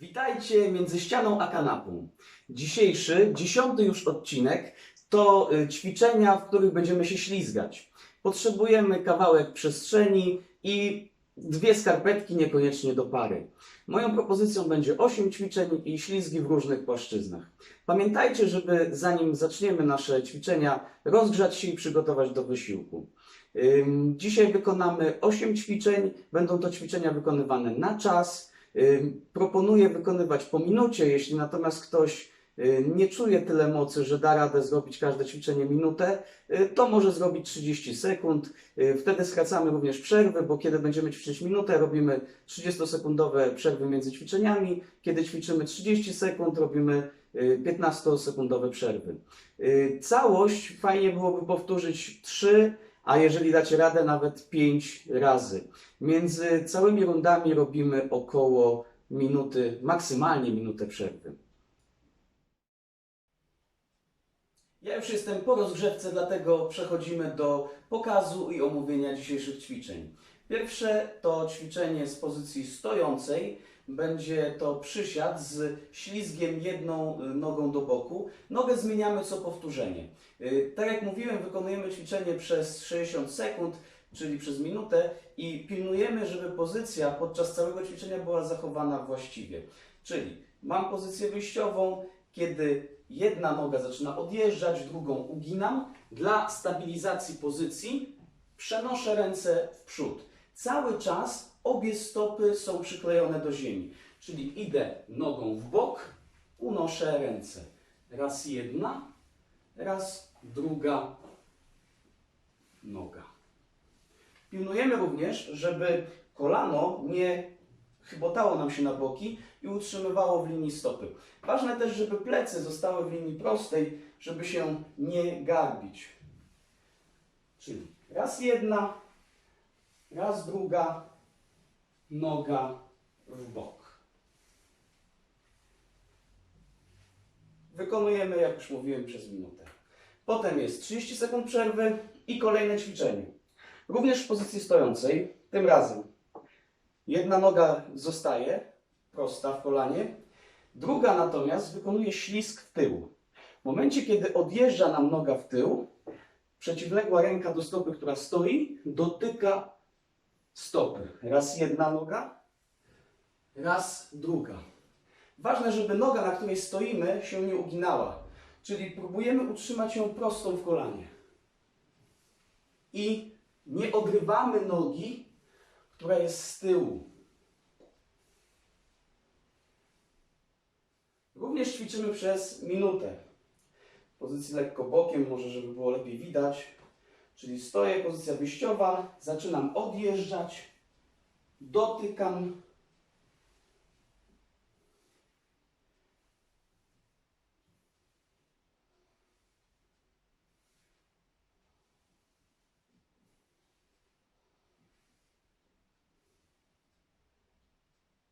Witajcie między ścianą a kanapą. Dzisiejszy, dziesiąty już odcinek to y, ćwiczenia, w których będziemy się ślizgać. Potrzebujemy kawałek przestrzeni i dwie skarpetki, niekoniecznie do pary. Moją propozycją będzie 8 ćwiczeń i ślizgi w różnych płaszczyznach. Pamiętajcie, żeby zanim zaczniemy nasze ćwiczenia, rozgrzać się i przygotować do wysiłku. Dzisiaj wykonamy 8 ćwiczeń. Będą to ćwiczenia wykonywane na czas. Proponuję wykonywać po minucie. Jeśli natomiast ktoś y, nie czuje tyle mocy, że da radę zrobić każde ćwiczenie minutę, y, to może zrobić 30 sekund. Y, Wtedy skracamy również przerwy, bo kiedy będziemy ćwiczyć minutę, robimy 30-sekundowe przerwy między ćwiczeniami. Kiedy ćwiczymy 30 sekund, robimy y, 15-sekundowe przerwy. Całość fajnie byłoby powtórzyć 3, a jeżeli dacie radę, nawet 5 razy. Między całymi rundami robimy około minuty, maksymalnie minutę przerwy. Ja już jestem po rozgrzewce, dlatego przechodzimy do pokazu i omówienia dzisiejszych ćwiczeń. Pierwsze to ćwiczenie z pozycji stojącej. Będzie to przysiad z ślizgiem jedną y, nogą do boku. Nogę zmieniamy co powtórzenie. Y, Tak jak mówiłem, wykonujemy ćwiczenie przez 60 sekund, czyli przez minutę i pilnujemy, żeby pozycja podczas całego ćwiczenia była zachowana właściwie. Czyli mam pozycję wyjściową, kiedy jedna noga zaczyna odjeżdżać, drugą uginam. Dla stabilizacji pozycji przenoszę ręce w przód. Cały czas obie stopy są przyklejone do ziemi. Czyli idę nogą w bok, unoszę ręce. Raz jedna, raz druga noga. Pilnujemy również, żeby kolano nie chybotało nam się na boki i utrzymywało w linii stopy. Ważne też, żeby plecy zostały w linii prostej, żeby się nie garbić. Czyli raz jedna, raz druga, noga w bok. Wykonujemy, jak już mówiłem, przez minutę. Potem jest 30 sekund przerwy i kolejne ćwiczenie. Również w pozycji stojącej, tym razem jedna noga zostaje prosta w kolanie, druga natomiast wykonuje ślizg w tył. W momencie, kiedy odjeżdża nam noga w tył, przeciwległa ręka do stopy, która stoi, dotyka stopy. Raz jedna noga, raz druga. Ważne, żeby noga, na której stoimy, się nie uginała. Czyli próbujemy utrzymać ją prostą w kolanie. I nie odrywamy nogi, która jest z tyłu. Również ćwiczymy przez minutę. W pozycji lekko bokiem, może żeby było lepiej widać. Czyli stoję, pozycja wyjściowa, zaczynam odjeżdżać, dotykam.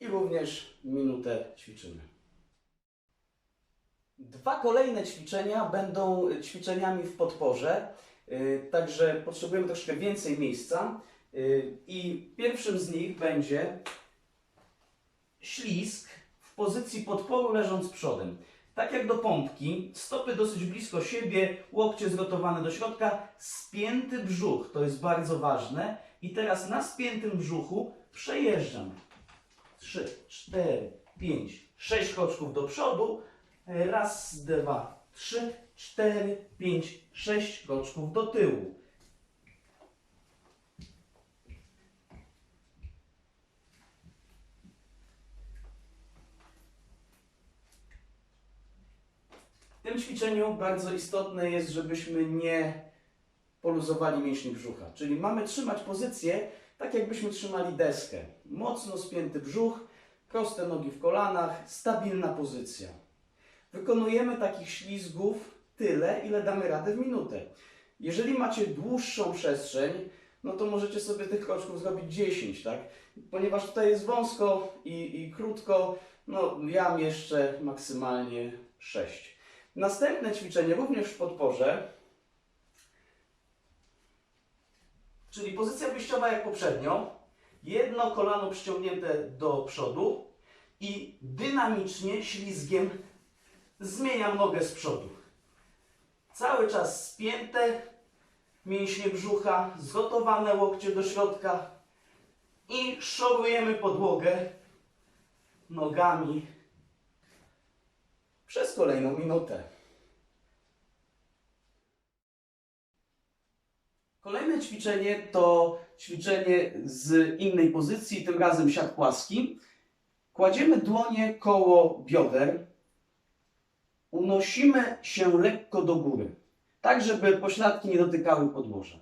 I również minutę ćwiczymy. Dwa kolejne ćwiczenia będą ćwiczeniami w podporze, także potrzebujemy troszkę więcej miejsca. Yy, I pierwszym z nich będzie ślizg w pozycji podporu leżąc przodem. Tak jak do pompki, stopy dosyć blisko siebie, łokcie zrotowane do środka, spięty brzuch, to jest bardzo ważne. I teraz na spiętym brzuchu przejeżdżam 3, 4, 5, 6 kroczków do przodu. Raz, dwa, trzy, cztery, pięć, sześć kroczków do tyłu. W tym ćwiczeniu bardzo istotne jest, żebyśmy nie poluzowali mięśni brzucha. Czyli mamy trzymać pozycję tak, jakbyśmy trzymali deskę. Mocno spięty brzuch, proste nogi w kolanach, stabilna pozycja. Wykonujemy takich ślizgów tyle, ile damy radę w minutę. Jeżeli macie dłuższą przestrzeń, no to możecie sobie tych kroczków zrobić 10, tak? Ponieważ tutaj jest wąsko i, i krótko, no ja mieszczę maksymalnie 6. Następne ćwiczenie również w podporze, czyli pozycja wyjściowa jak poprzednio. Jedno kolano przyciągnięte do przodu, i dynamicznie, ślizgiem zmieniam nogę z przodu. Cały czas spięte mięśnie brzucha, zgotowane łokcie do środka i szorujemy podłogę nogami przez kolejną minutę. Kolejne ćwiczenie to ćwiczenie z innej pozycji, tym razem siat płaski. Kładziemy dłonie koło bioder, unosimy się lekko do góry, tak żeby pośladki nie dotykały podłoża.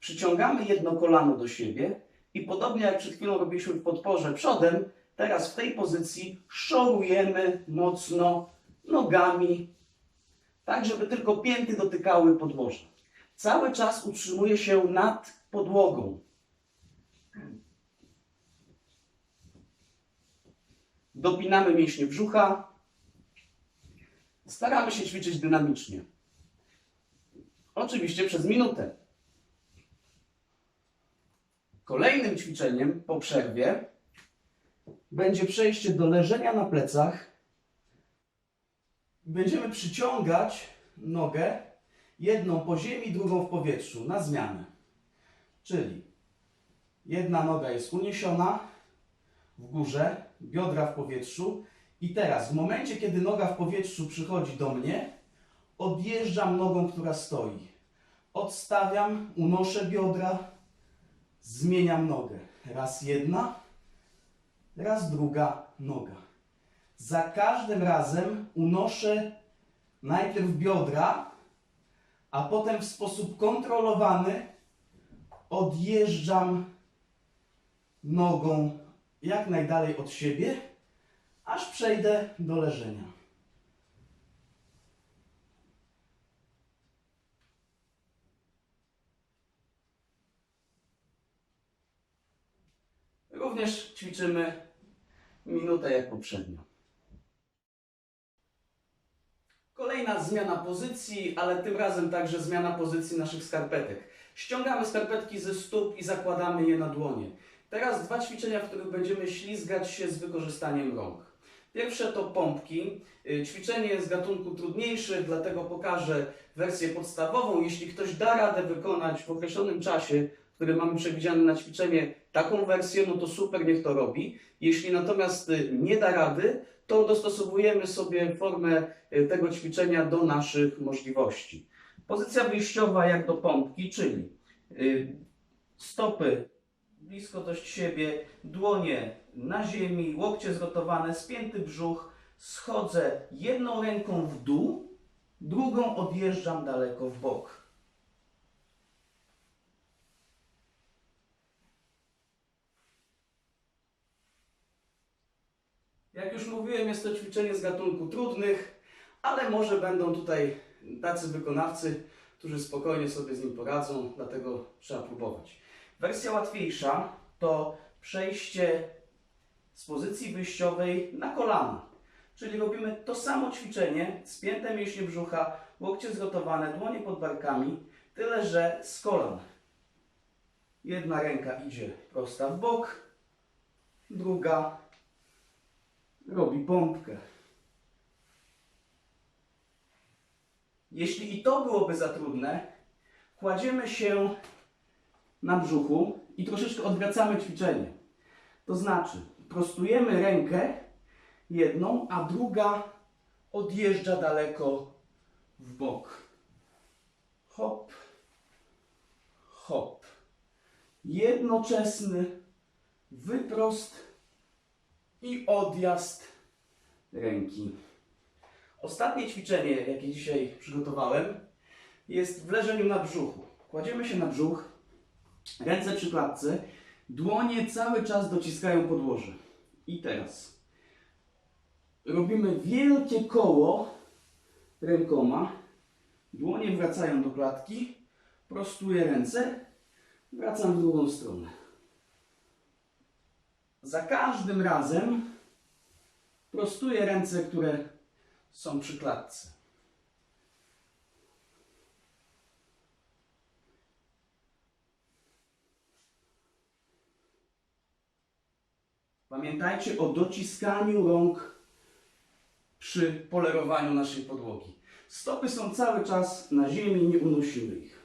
Przyciągamy jedno kolano do siebie i podobnie jak przed chwilą robiliśmy w podporze przodem, teraz w tej pozycji szorujemy mocno nogami, tak żeby tylko pięty dotykały podłoża. Cały czas utrzymuje się nad podłogą. Dopinamy mięśnie brzucha. Staramy się ćwiczyć dynamicznie. Oczywiście przez minutę. Kolejnym ćwiczeniem po przerwie będzie przejście do leżenia na plecach. Będziemy przyciągać nogę jedną po ziemi, drugą w powietrzu na zmianę. Czyli jedna noga jest uniesiona w górze, biodra w powietrzu i teraz w momencie, kiedy noga w powietrzu przychodzi do mnie, odjeżdżam nogą, która stoi. Odstawiam, unoszę biodra, zmieniam nogę. Raz jedna, raz druga noga. Za każdym razem unoszę najpierw biodra, a potem w sposób kontrolowany odjeżdżam nogą jak najdalej od siebie, aż przejdę do leżenia. Również ćwiczymy minutę jak poprzednio. Kolejna zmiana pozycji, ale tym razem także zmiana pozycji naszych skarpetek. Ściągamy skarpetki ze stóp i zakładamy je na dłonie. Teraz dwa ćwiczenia, w których będziemy ślizgać się z wykorzystaniem rąk. Pierwsze to pompki. Y, Ćwiczenie jest z gatunku trudniejszych, dlatego pokażę wersję podstawową. Jeśli ktoś da radę wykonać w określonym czasie, który mamy przewidziany na ćwiczenie, taką wersję, no to super, niech to robi. Jeśli natomiast y, nie da rady, to dostosowujemy sobie formę y, tego ćwiczenia do naszych możliwości. Pozycja wyjściowa jak do pompki, czyli stopy blisko dość siebie, dłonie na ziemi, łokcie zrotowane, spięty brzuch, schodzę jedną ręką w dół, drugą odjeżdżam daleko w bok. Jak już mówiłem, jest to ćwiczenie z gatunku trudnych, ale może będą tutaj tacy wykonawcy, którzy spokojnie sobie z nim poradzą, dlatego trzeba próbować. Wersja łatwiejsza to przejście z pozycji wyjściowej na kolana. Czyli robimy to samo ćwiczenie, spięte mięśnie brzucha, łokcie zrotowane, dłonie pod barkami, tyle że z kolan. Jedna ręka idzie prosta w bok, druga robi pompkę. Jeśli i to byłoby za trudne, kładziemy się na brzuchu i troszeczkę odwracamy ćwiczenie. To znaczy, prostujemy rękę jedną, a druga odjeżdża daleko w bok. Hop, hop. Jednoczesny wyprost i odjazd ręki. Ostatnie ćwiczenie, jakie dzisiaj przygotowałem, jest w leżeniu na brzuchu. Kładziemy się na brzuch, ręce przy klatce, dłonie cały czas dociskają podłoże. I teraz robimy wielkie koło rękoma, dłonie wracają do klatki, prostuję ręce, wracam w drugą stronę. Za każdym razem prostuję ręce, które są przy klatce. Pamiętajcie o dociskaniu rąk przy polerowaniu naszej podłogi. Stopy są cały czas na ziemi, nie unosimy ich.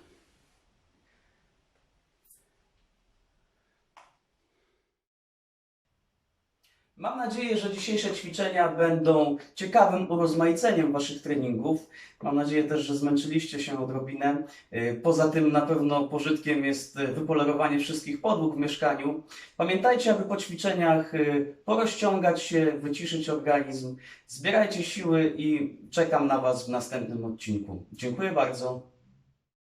Mam nadzieję, że dzisiejsze ćwiczenia będą ciekawym urozmaiceniem Waszych treningów. Mam nadzieję też, że zmęczyliście się odrobinę. Y, Poza tym na pewno pożytkiem jest y, wypolerowanie wszystkich podłóg w mieszkaniu. Pamiętajcie, aby po ćwiczeniach y, porozciągać się, wyciszyć organizm. Zbierajcie siły i czekam na Was w następnym odcinku. Dziękuję bardzo.